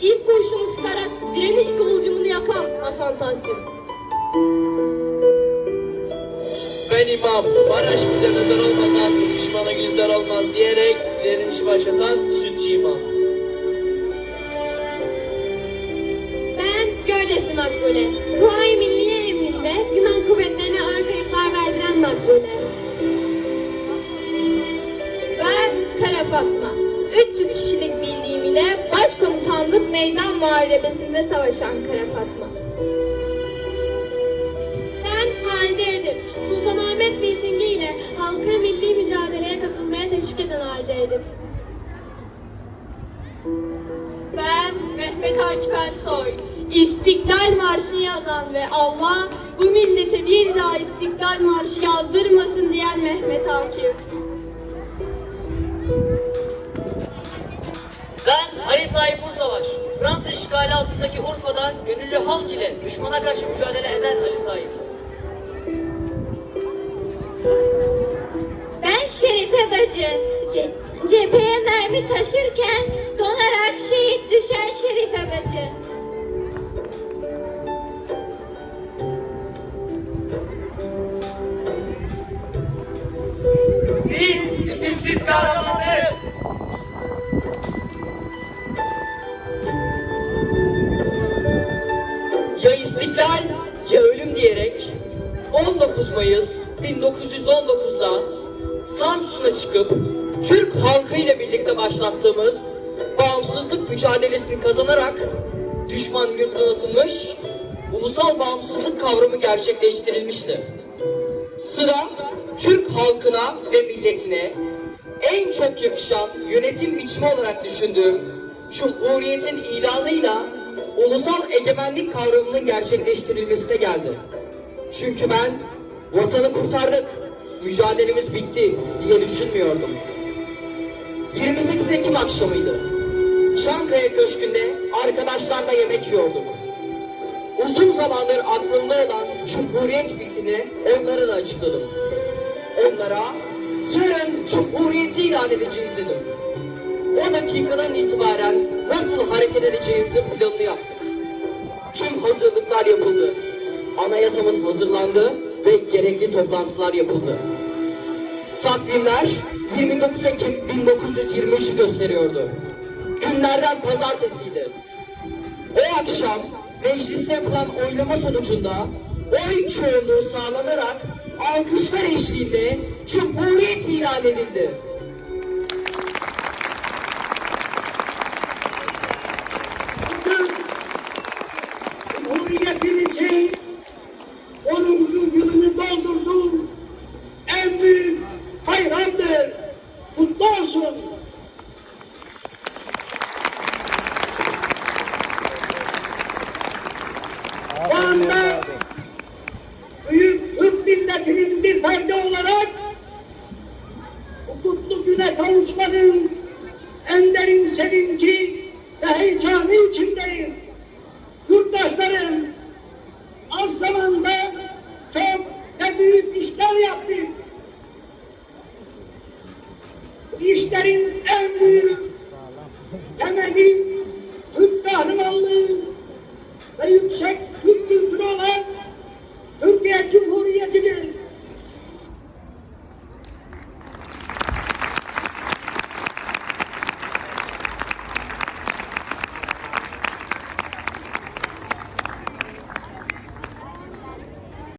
ilk kurşunu sıkarak direniş kıvılcımını yakan Hasan Tahsin. Ben imam, Maraş bize nazar olmadan düşmana gülzar olmaz diyerek direnişi başlatan sütçü imam. Ben Gördesli Makbule. Kuvayi Milliye emrinde Yunan kuvvetlerine ağır kayıplar verdiren Makbule. Ben Kara Fatma. 300 kişilik birliğim ile başkomutanlık meydan muharebesinde savaşan Kara Fatma. Ben Halide Edip. Sultanahmet mitingi ile halkı milli mücadeleye katılmaya teşvik eden Halide Edip. Ben Mehmet Akif Ersoy. İstiklal Marşı yazan ve Allah bu millete bir daha İstiklal Marşı yazdırmasın diyen Mehmet Akif. Ali Sahip Ursavaş. Fransız işgali altındaki Urfa'da gönüllü halk ile düşmana karşı mücadele eden Ali Sahip. Ben Şerife Bacı. Ce- cepheye mermi taşırken donarak şehit düşen Şerife Bacı. Biz isimsiz kahramanlarız. Diyerek 19 Mayıs 1919'da Samsun'a çıkıp Türk halkıyla birlikte başlattığımız bağımsızlık mücadelesini kazanarak düşman yurttan atılmış, ulusal bağımsızlık kavramı gerçekleştirilmişti. Sıra Türk halkına ve milletine en çok yakışan yönetim biçimi olarak düşündüğüm Cumhuriyet'in ilanıyla ulusal egemenlik kavramının gerçekleştirilmesine geldi. Çünkü ben vatanı kurtardık, mücadelemiz bitti diye düşünmüyordum. 28 Ekim akşamıydı. Çankaya Köşkü'nde arkadaşlarla yemek yiyorduk. Uzun zamandır aklımda olan Cumhuriyet fikrini onlara da açıkladım. Onlara yarın Cumhuriyeti ilan edeceğiz dedim. O dakikadan itibaren nasıl hareket edeceğimizin planını yaptık. Tüm hazırlıklar yapıldı. Anayasamız hazırlandı ve gerekli toplantılar yapıldı. Takvimler 29 Ekim 1923'ü gösteriyordu. Günlerden pazartesiydi. O akşam mecliste yapılan oylama sonucunda oy çoğunluğu sağlanarak alkışlar eşliğinde Cumhuriyet ilan edildi. kutlu güne kavuşmanın en derin sevinci ve heyecanı içindeyim. Yurttaşlarım az zamanda çok ve büyük işler yaptık. İşlerin en büyük temeli